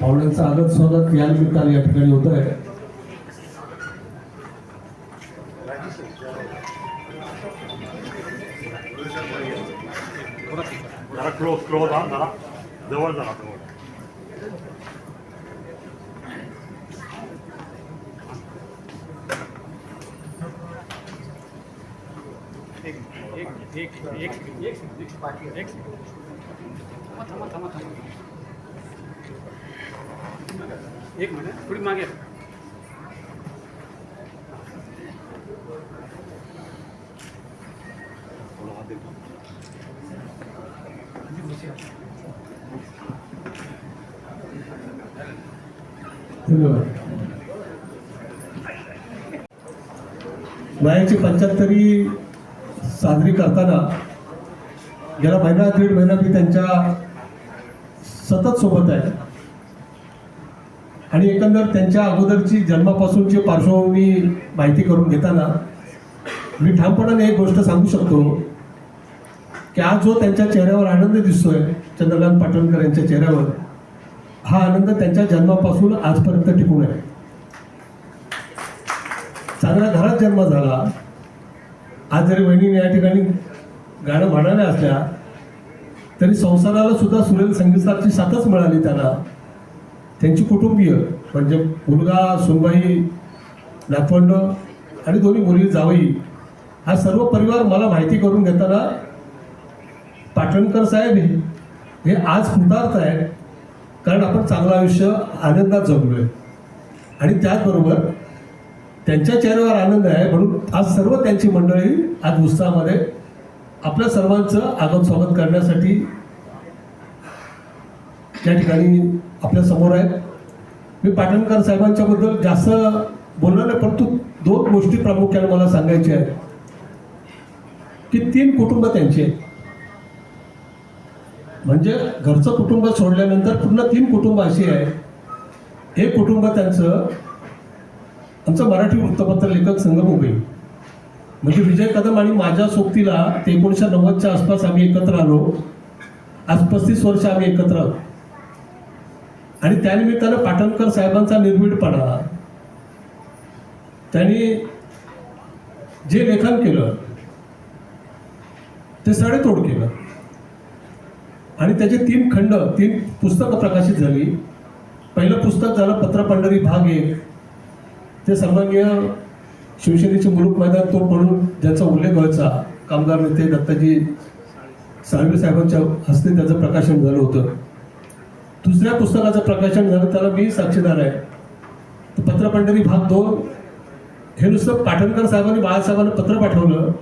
पाहुण्यांचं आगत स्वागत या निमित्ताने या ठिकाणी होत आहे जवळ जरा जवळ एक एक एक एक थांबा थांबा थांबा एक मिनिट थोडी मागे. धन्यवाद. वयाची पंच्याहत्तरी साजरी करताना गेला महिना दीड महिना मी त्यांच्या सतत सोबत आहे. आणि एकंदर त्यांच्या अगोदरची जन्मापासूनची पार्श्वभूमी माहिती करून घेताना मी ठामपणाने एक गोष्ट सांगू शकतो की आज जो त्यांच्या चेहऱ्यावर आनंद दिसतोय चंद्रकांत पाटणकर यांच्या चेहऱ्यावर हा आनंद त्यांच्या जन्मापासून आजपर्यंत टिकून आहे. चांगल्या घरात जन्म झाला. आज जरी वहिनीने या ठिकाणी गाणं म्हणाल्या असल्या तरी संसाराला सुद्धा सुरेल संगीताची साथच मिळाली त्यांना. त्यांची कुटुंबीय म्हणजे मुलगा सुनबाई नातवंड आणि दोन्ही मुली जावई हा सर्व परिवार मला माहिती करून घेताना पाटणकर साहेब हे- आज कृतार्थ आहेत. कारण आपण चांगलं आयुष्य आनंदात जगलोय. आणि त्याचबरोबर त्यांच्या चेहऱ्यावर आनंद आहे म्हणून आज सर्व त्यांची मंडळी आज उत्साहामध्ये आपल्या सर्वांचं आगत स्वागत करण्यासाठी त्या ठिकाणी आपल्यासमोर आहेत. मी पाटणकर साहेबांच्याबद्दल जास्त बोलणार नाही परंतु दोन गोष्टी प्रामुख्याने मला सांगायच्या आहेत. की तीन कुटुंब त्यांचे आहेत. म्हणजे घरचं कुटुंब सोडल्यानंतर पुन्हा तीन कुटुंब अशी आहे. एक कुटुंब त्यांचं आमचं मराठी वृत्तपत्र लेखक संघ मुंबई म्हणजे विजय कदम आणि माझ्या सोबतीला ते एकोणीसशे नव्वदच्या आसपास आम्ही एकत्र आलो. आज पस्तीस वर्ष आम्ही एकत्र आहोत. आणि त्यानिमित्तानं पाटणकर साहेबांचा निर्भीडपणा. त्यांनी जे लेखन केलं ते सडेतोड केलं. आणि त्याचे तीन खंड तीन पुस्तकं प्रकाशित झाली. पहिलं पुस्तक झालं पत्रपंढरी भाग एक. ते सन्माननीय शिवसेनेचे मुलूक मैदान तो म्हणून ज्याचा उल्लेख व्हायचा कामगार नेते दत्ताजी साळवे साहेबांच्या हस्ते त्याचं प्रकाशन झालं होतं. दुसऱ्या पुस्तकाचं प्रकाशन झालं त्याला मी साक्षीदार आहे. तर पत्रपंढरी भाग दोन. हे नुसतं पाटणकर साहेबांनी बाळासाहेबांना पत्र पाठवलं.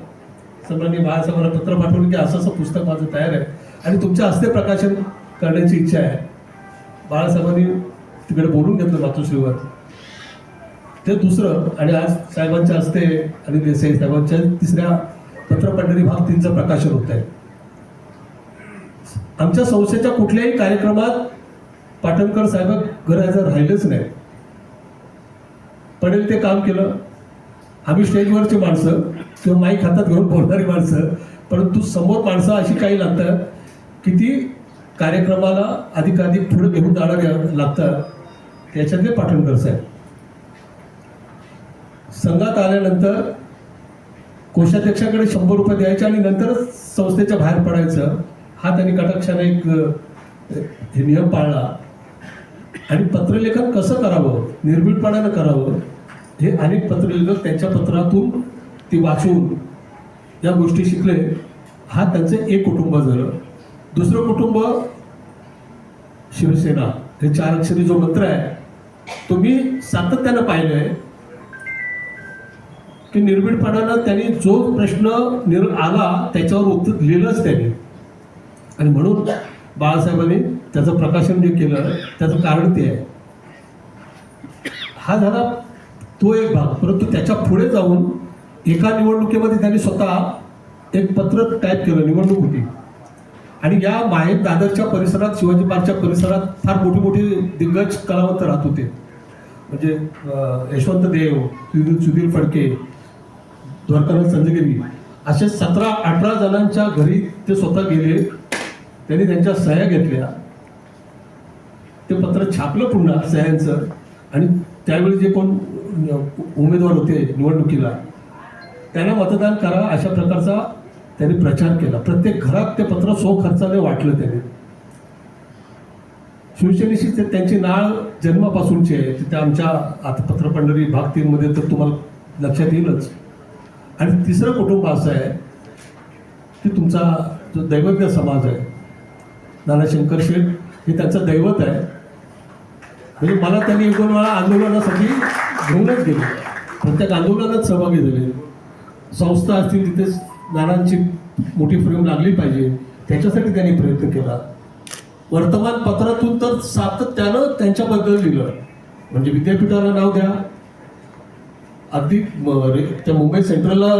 सन्माननीय बाळासाहेबांना पत्र पाठवलं की असं असं पुस्तक माझं तयार आहे. आणि तुमच्या हस्ते प्रकाशन करण्याची इच्छा आहे. बाळासाहेबांनी तिकडे बोलून घेतलं मातोश्रीवर. ते दुसरं आणि आज साहेबांच्या हस्ते आणि देसाई साहेबांच्या तिसऱ्या पत्रपंढरी भाग तीनचं प्रकाशन होत आहे. आमच्या संस्थेच्या कुठल्याही कार्यक्रमात पाटणकर साहेब गरज राहिलेच नाही. पडेल ते काम केलं. आम्ही स्टेजवरची माणसं किंवा माईक हातात घेऊन बोलणारी माणसं परंतु समोर माणसं अशी काही लागतात किती कार्यक्रमाला अधिकाधिक पुढे घेऊन जाणारी लागतात त्याच्यातले पाटणकर साहेब. संघात आल्यानंतर कोषाध्यक्षाकडे शंभर रुपये द्यायचे आणि नंतरच संस्थेच्या बाहेर पडायचं. हा त्यांनी कटाक्षाने एक हे नियम पाळला. आणि पत्रलेखन कसं करावं? निर्भीडपणानं करावं? हे अनेक पत्रलेखक त्यांच्या पत्रातून ते वाचून या गोष्टी शिकले. हा त्यांचं एक कुटुंब झालं. दुसरं कुटुंब शिवसेना. हे चार अक्षरी जो मंत्र आहे तो मी सातत्यानं पाहिलंय. की निर्भीडपणानं त्यांनी जो प्रश्न निर आला त्याच्यावर उत्तर लिहिलंच त्यांनी. आणि म्हणून बाळासाहेबांनी त्याचं प्रकाशन जे केलं त्याचं कारण ते आहे. हा झाला तो एक भाग. परंतु त्याच्या पुढे जाऊन एका निवडणुकीमध्ये त्यांनी स्वतः एक पत्र टाईप केलं निवडणूक होती. आणि या माहीम दादरच्या परिसरात शिवाजी पार्कच्या परिसरात फार मोठी मोठी दिग्गज कलावंत राहत होते. म्हणजे यशवंत देव सुधीर सुधीर फडके द्वारकानाथ संजगिरी असे सतरा अठरा जणांच्या घरी ते स्वतः गेले. त्यांनी त्यांच्या सह्या घेतल्या. ते पत्र छापलं पुन्हा सह्यांचं. आणि त्यावेळी जे कोण उमेदवार होते निवडणुकीला त्यांना मतदान करा अशा प्रकारचा त्यांनी प्रचार केला. प्रत्येक घरात ते पत्र सो खर्चाने वाटलं त्यांनी. शिवसेनेशी ते त्यांची नाळ जन्मापासूनची आहे. ते आमच्या आता पत्रपंढरी भाग तीनमध्ये तर तुम्हाला लक्षात येईलच. आणि तिसरं कुटुंब असं आहे की तुमचा जो दैवज्ञ समाज आहे नाना शंकर शेठ हे त्यांचं दैवत आहे. म्हणजे मला त्यांनी एकूण दोन वेळा आंदोलनासाठी घेऊनच गेले. प्रत्येक आंदोलनात सहभागी झाले. संस्था असतील तिथे नानांची मोठी फ्रेम लागली पाहिजे. त्याच्यासाठी त्यांनी प्रयत्न केला. वर्तमानपत्रातून तर सातत्यानं त्यांच्याबद्दल लिहिलं. म्हणजे विद्यापीठाला नाव द्या. अगदी त्या मुंबई सेंट्रलला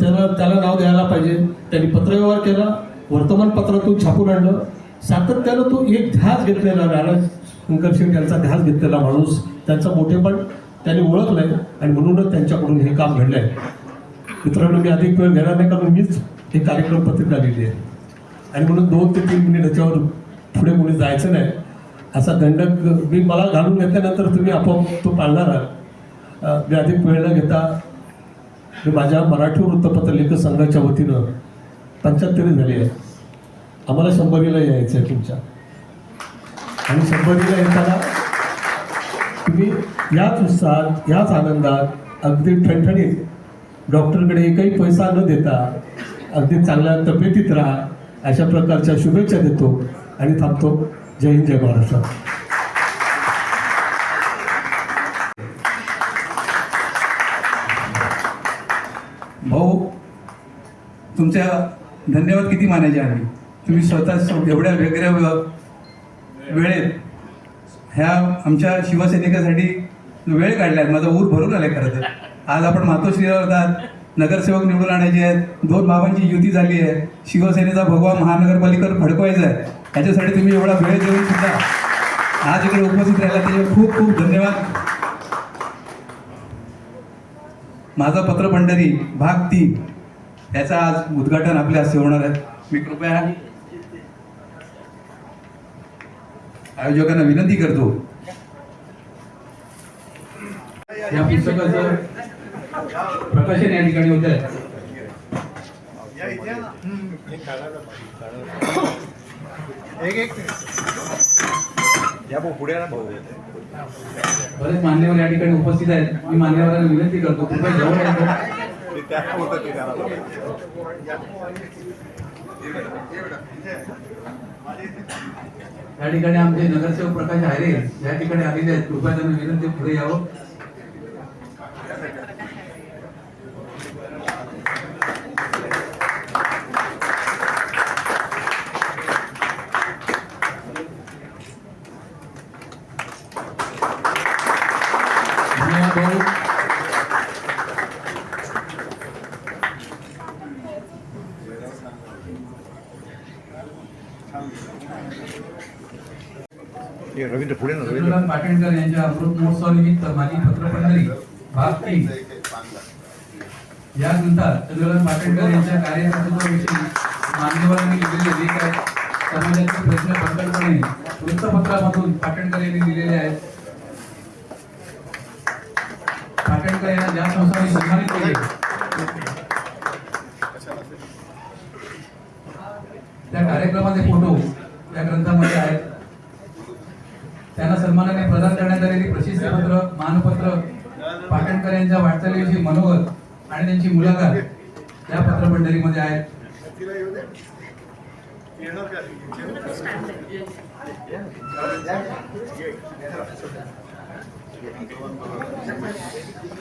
त्याला त्याला नाव द्यायला पाहिजे. त्यांनी पत्रव्यवहार केला. वर्तमानपत्रातून छापून आणलं. सातत्यानं तो एक ध्यास घेतलेला राणा शंकर शेठ यांचा ध्यास घेतलेला माणूस. त्यांचा मोठेपण त्यांनी आहे आणि म्हणूनच त्यांच्याकडून हे काम घडलं आहे मित्रांनो मी अधिक वेळ घेणार नाही कारण मीच हे कार्यक्रम पत्रिका लिहिली आहे. आणि म्हणून दोन ते तीन मिनिट याच्यावर पुढे कोणी जायचं नाही. असा दंडक मी मला घालून घेतल्यानंतर तुम्ही आपोआप तो पाळणार आहात. मी अधिक वेळ न घेता मी माझ्या मराठी वृत्तपत्र लेखक संघाच्या वतीनं पंच्याहत्तरी झाली आहे. आम्हाला शंभरीला यायचं आहे तुमच्या. आणि शंभरीला येताना तुम्ही याच उत्साहात याच आनंदात अगदी ठणठणीत डॉक्टरकडे एकही पैसा न देता अगदी चांगल्या तब्येतीत राहा अशा प्रकारच्या शुभेच्छा देतो आणि थांबतो. जय हिंद जय महाराष्ट्र. भाऊ तुमच्या धन्यवाद किती मानायचे आम्ही तुम्ही स्वतः एवढ्या वेगळ्या वेळेत ह्या आमच्या शिवसैनिकासाठी वेळ काढलाय माझा ऊर भरून आलाय खरं तर. आज आपण मातोश्रीवर जात नगरसेवक निवडून आणायचे आहेत. दोन भावांची युती झाली आहे. शिवसेनेचा भगवा महानगरपालिकेवर फडकवायचा आहे. याच्यासाठी तुम्ही एवढा वेळ देऊन सुद्धा आज इकडे उपस्थित राहिला. त्याच्यावर खूप खूप धन्यवाद. माझा पत्रपंढरी भाग तीन. याचा आज उद्घाटन आपल्या हस्ते होणार आहे. मी कृपया आयोजकांना विनंती करतो. या पुस्तकाचं प्रकाशन या ठिकाणी होत आहे. बरेच मान्यवर या ठिकाणी उपस्थित आहेत. मी मान्यवरांना विनंती करतो कृपया जवळ या ठिकाणी आमचे नगरसेवक प्रकाश आहे या ठिकाणी आलेले आहेत. कृपया त्यांना विनंती पुढे यावं धन्यवाद भाऊ हे रवींद्र पुढे ना रवींद्र चंद्रकांत यांच्या अमृत महोत्सवानिमित्त माझी पत्रपंढरी भाग तीन या ग्रंथात चंद्रकांत पाटणकर यांच्या कार्यकर्तृत्वाविषयी मान्यवरांनी लिहिलेले लेख आहेत समाजाचे प्रश्न पंकल्पने वृत्तपत्रामधून पाटणकर यांनी लिहिलेले आहेत. पाटणकर यांना ज्या संस्थांनी सन्मानित केले. त्या कार्यक्रमाचे फोटो त्या ग्रंथामध्ये आहेत. सन्मानाने प्रदान करण्यात आलेली प्रशस्तीपत्र मानपत्र पाटणकर यांच्या वाटचालीविषयी मनोगत आणि त्यांची मुलाखत या पत्रमंडळीमध्ये आहेत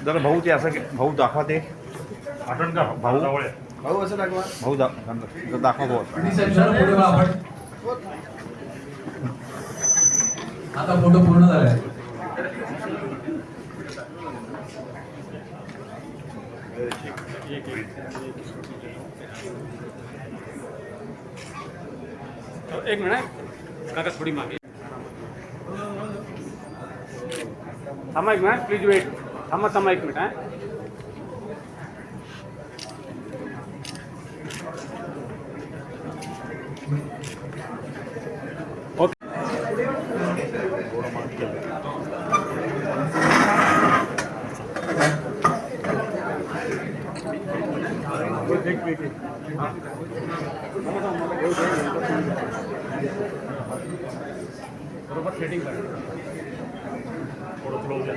जरा भाऊ ते असं भाऊ दाखवा ते आठवण का भाऊ आहे. भाऊ जरा दाखवा भाऊ. असं. पुढे वळा आपण. आता फोटो पूर्ण झालाय एक एक एक मिनिट. काका थोडी मागे. थांबा एक मिनिट प्लीज वेट थांबा थांबा एक मिनिट हां. बरोबर सेटिंग करा थोडं क्लोज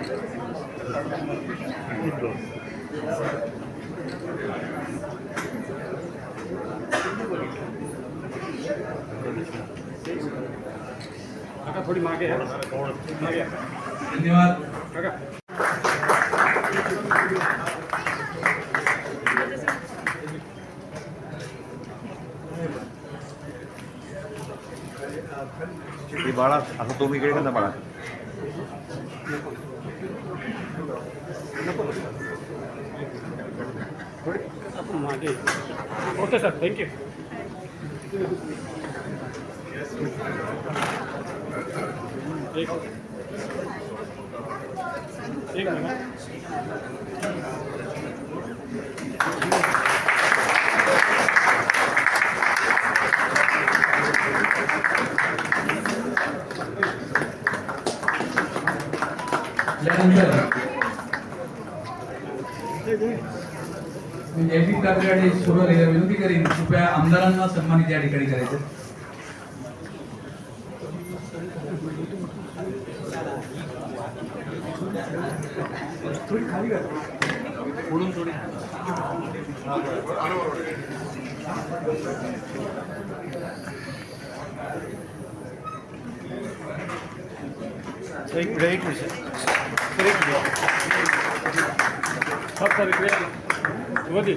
काका थोडी मागे आहे. मागे आहे. धन्यवाद काका ती बाळा असं तुम्ही इकडे का बाळा थोडी आपण मागे ओके सर थँक्यू एक एक मिनिट यानंतर मी जयदीप काकडे सुरू विनंती करीन कृपया आमदारांना सन्मानित या ठिकाणी करायचं. थोडी खाली एक मिनिट एक मिनिट सर एक मिनिट इकडे.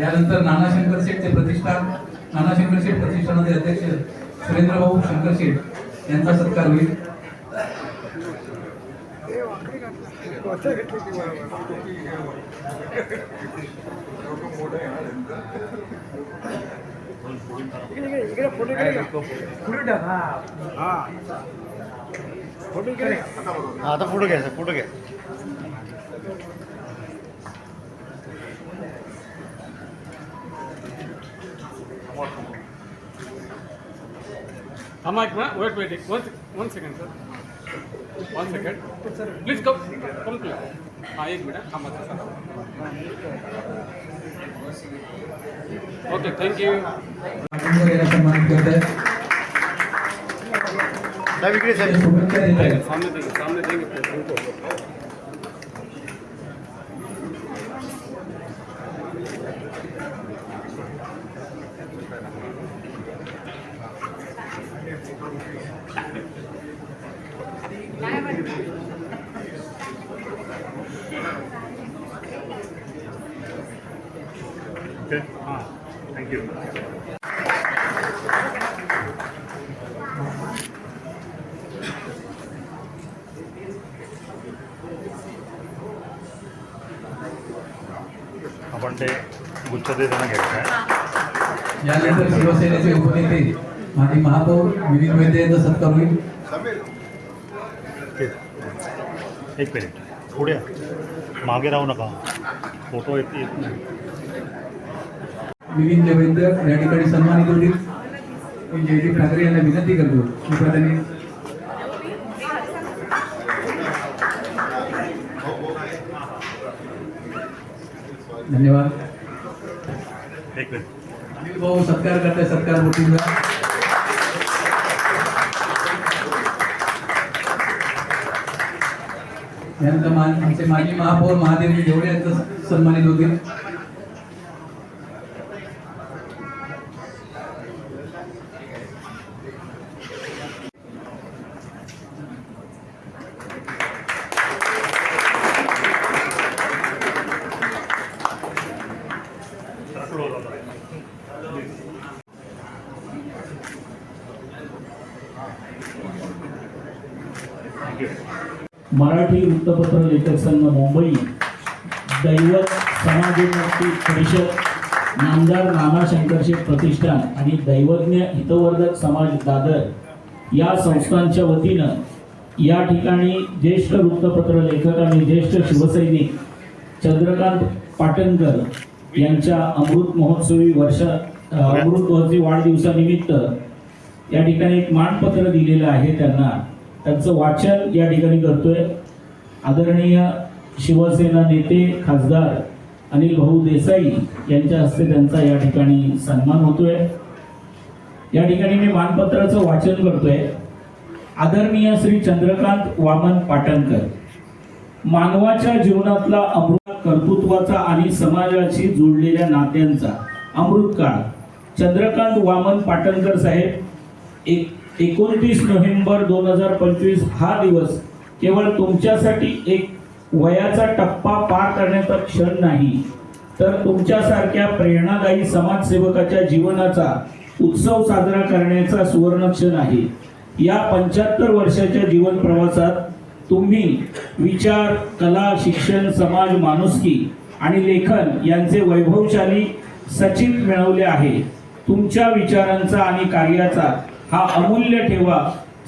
यानंतर नाना शंकर शेठचे प्रतिष्ठान नाना शंकर शेठ प्रतिष्ठानाचे अध्यक्ष सुरेंद्र भाऊ शंकर शेठ यांचा सत्कार होईल. हा आता फोटो घ्या सर फोटो घ्या. थांबा एक मिनिट वेट वेट एक one one second sir one second sir please come come please हां एक मिनिट थांबा सर ओके थँक्यू पाटील यांना सन्मानित करत आहे साहेब इकडे साहेब शुभेच्छा आपण ते गुच्छ ते त्यांना घ्यायचं आहे यानंतर शिवसेनेचे उपनेते माजी महापौर विनीत वैद्य यांचा सत्कार होईल. एक मिनिट. पुढे. मागे राहू नका. फोटो येत येत नाही मिलिंद देवेंद्र या ठिकाणी सन्मानित होतील. मी जयदीप ठाकरे यांना विनंती करतो. कृपया त्यांनी धन्यवाद। एक मिनिट। अनिल भाऊ सत्कार करताय सत्कार मोठी यानंतर मा- आमचे माजी महापौर महादेवजी देवडे यांचं सन्मानित होतील मराठी वृत्तपत्र लेखक संघ मुंबई दैवत समाजोन्नती परिषद नामदार नाना शंकरशेठ प्रतिष्ठान आणि दैवज्ञ हितवर्धक समाज दादर या संस्थांच्या वतीनं या ठिकाणी ज्येष्ठ वृत्तपत्र लेखक आणि ज्येष्ठ शिवसैनिक चंद्रकांत पाटणकर यांच्या अमृत महोत्सवी वर्ष अमृत महोत्सवी वाढदिवसानिमित्त या ठिकाणी एक मानपत्र दिलेलं आहे त्यांना. त्यांचं वाचन या ठिकाणी करतोय. आदरणीय शिवसेना नेते खासदार अनिल भाऊ देसाई यांच्या हस्ते त्यांचा या ठिकाणी सन्मान होतोय. या ठिकाणी मी मानपत्राचं वाचन करतोय. आदरणीय श्री चंद्रकांत वामन पाटणकर. मानवाच्या जीवनातला अमृत कर्तृत्वाचा आणि समाजाशी जोडलेल्या नात्यांचा अमृतकाळ चंद्रकांत वामन पाटणकर साहेब एक एकोणतीस नोव्हेंबर दोन हजार पंचवीस हा दिवस केवळ तुमच्यासाठी एक वयाचा टप्पा पार करण्याचा क्षण नाही तर तुमच्यासारख्या प्रेरणादायी समाजसेवकाच्या जीवनाचा उत्सव साजरा करण्याचा सुवर्ण क्षण आहे. या पंच्याहत्तर वर्षाच्या जीवन प्रवासात तुम्ही विचार कला शिक्षण समाज माणुसकी आणि लेखन यांचे वैभवशाली सचिन मिळवले आहे. तुमच्या विचारांचा आणि कार्याचा हा अमूल्य ठेवा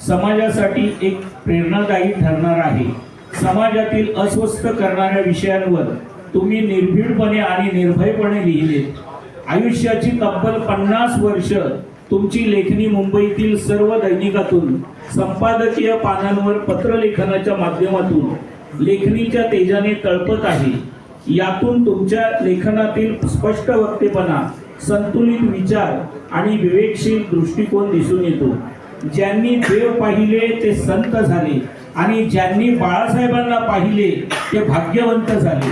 समाजासाठी एक प्रेरणादायी ठरणार आहे. समाजातील अस्वस्थ करणाऱ्या विषयांवर तुम्ही निर्भीडपणे आणि निर्भयपणे लिहिले. आयुष्याची तब्बल पन्नास वर्ष तुमची लेखणी मुंबईतील सर्व दैनिकातून संपादकीय पानांवर पत्रलेखनाच्या माध्यमातून लेखणीच्या तेजाने तळपत आहे. यातून तुमच्या लेखनातील स्पष्ट वक्तेपणा संतुलित विचार आणि विवेकशील दृष्टिकोन दिसून येतो. ज्यांनी देव पाहिले ते संत झाले. आणि ज्यांनी बाळासाहेबांना पाहिले ते भाग्यवंत झाले.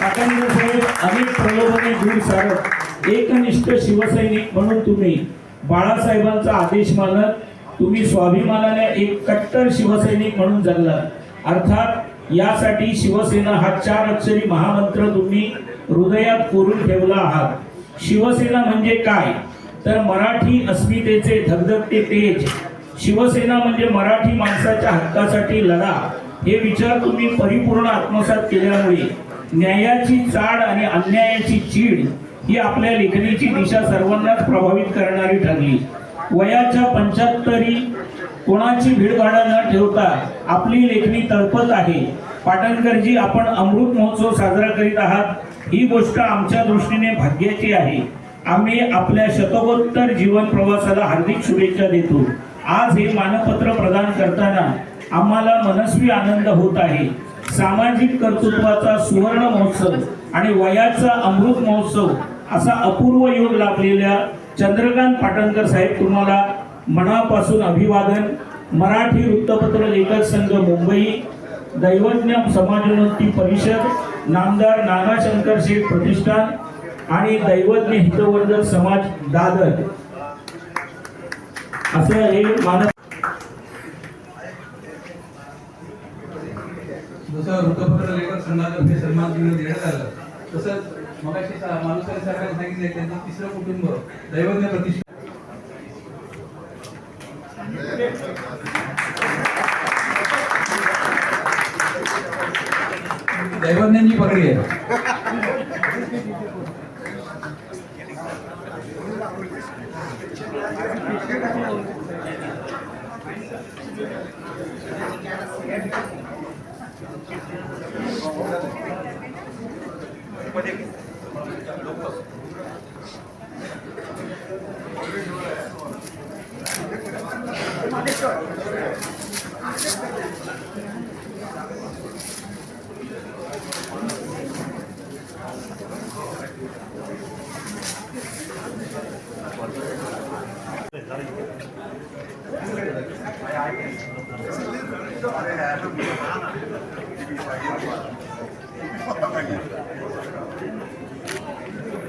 पाटणकर साहेब अनेक प्रलोभने दूर सारत एकनिष्ठ शिवसैनिक म्हणून तुम्ही बाळासाहेबांचा आदेश मानत तुम्ही स्वाभिमानाने एक कट्टर शिवसैनिक म्हणून जगला अर्थात यासाठी शिवसेना हा चार अक्षरी महामंत्र तुम्ही हृदयात कोरून ठेवला आहात. शिवसेना म्हणजे काय? तर मराठी अस्मितेचे धगधगते तेज. शिवसेना म्हणजे मराठी माणसाच्या हक्कासाठी लढा हे विचार तुम्ही परिपूर्ण आत्मसात केल्यामुळे न्यायाची चाड आणि अन्यायाची चीड ही आपल्या लेखणीची दिशा सर्वांनाच प्रभावित करणारी ठरली. वयाच्या पंच्याहत्तरी कोणाची भीडभाडा न ठेवता आपली लेखणी तळपत आहे. पाटणकरजी आपण अमृत महोत्सव साजरा करीत आहात. ही गोष्ट आमच्या दृष्टीने भाग्याची आहे. आम्ही आपल्या शतकोत्तर जीवन प्रवासाला हार्दिक शुभेच्छा देतो. आज हे मानपत्र प्रदान करताना आम्हाला मनस्वी आनंद होत आहे. सामाजिक कर्तृत्वाचा सुवर्ण महोत्सव आणि वयाचा अमृत महोत्सव असा अपूर्व योग लाभलेल्या चंद्रकांत पाटणकर साहेब तुम्हाला मनापासून अभिवादन. मराठी वृत्तपत्र लेखक संघ मुंबई दैवज्ञ समाजोन्नती परिषद नामदार नागाशंकर शेठ प्रतिष्ठान आणि दैवज्ञ हितवर्धक समाज दादर. असं हे मानस जसं वृत्तपत्र लेखक संघातर्फे सन्मान दिलं देण्यात आलं तसंच मगाशी सा- मालुसरे साहेबांनी सांगितले त्यांचं तिसरं कुटुंब दैवज्ञ प्रतिष्ठा. दैवज्ञांची पगडी आहे. मध्ये Thank you.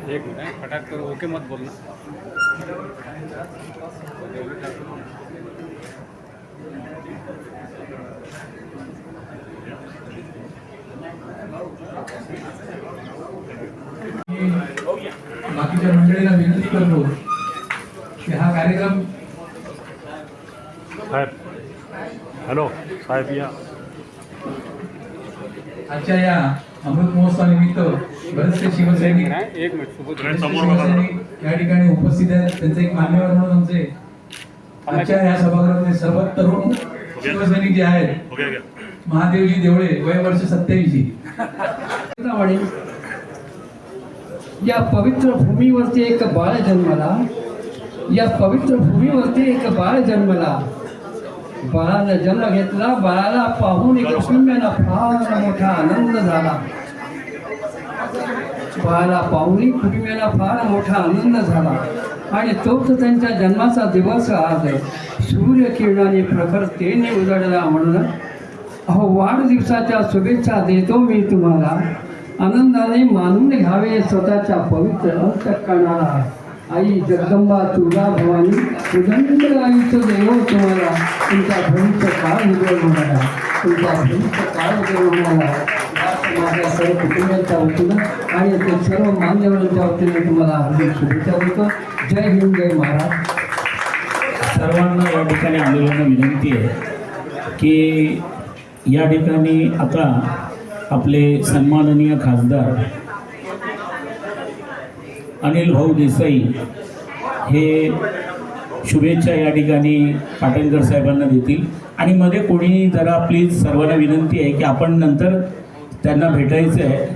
एक मिनिट आहे फटाक कर. ओके मत बोल ना. बाकीच्या मंडळीला विनंती करतो की हा कार्यक्रम साहेब हॅलो साहेब या. आजच्या या अमृत महोत्सवानिमित्त बरेचसे शिवसैनिक या ठिकाणी उपस्थित आहेत. त्यांचे एक मान्यवर म्हणून आमचे आजच्या या सभागृहातले सर्वात तरुण शिवसैनिक जे आहेत महादेवजी देवळे वय वर्ष सत्याऐंशी या पवित्र भूमीवरती एक बाळ जन्मला. या पवित्र भूमीवरती एक बाळ जन्मला. बाळानं जन्म घेतला बाळाला पाहून एक फार मोठा आनंद झाला. बाळाला पाहून कुटुंबियांना फार मोठा आनंद झाला. आणि तोच त्यांच्या जन्माचा दिवस आज सूर्यकिरणाने प्रखरतेने उजळला म्हणून अहो वाढदिवसाच्या शुभेच्छा देतो मी तुम्हाला. आनंदाने मानून घ्यावे स्वतःच्या पवित्र अंतकरणाला. आई जगदंबा तुळजा भवानी उदंड आईचं देव तुम्हाला तुमचा भविष्य काळ उजवळ म्हणाला तुमचा भविष्य काळ उजवळ म्हणाला माझ्या सर्व कुटुंबियांच्या वतीनं आणि ते सर्व मान्यवरांच्या वतीनं तुम्हाला हार्दिक शुभेच्छा देतो. जय हिंद जय महाराज. सर्वांना या ठिकाणी आलेल्यांना विनंती आहे की या ठिकाणी आता आपले सन्माननीय खासदार अनिल भाऊ देसाई हे शुभेच्छा या ठिकाणी पाटणकर साहेबांना देतील. आणि मध्ये कोणी जरा प्लीज सर्वांना विनंती आहे की आपण नंतर त्यांना भेटायचं आहे.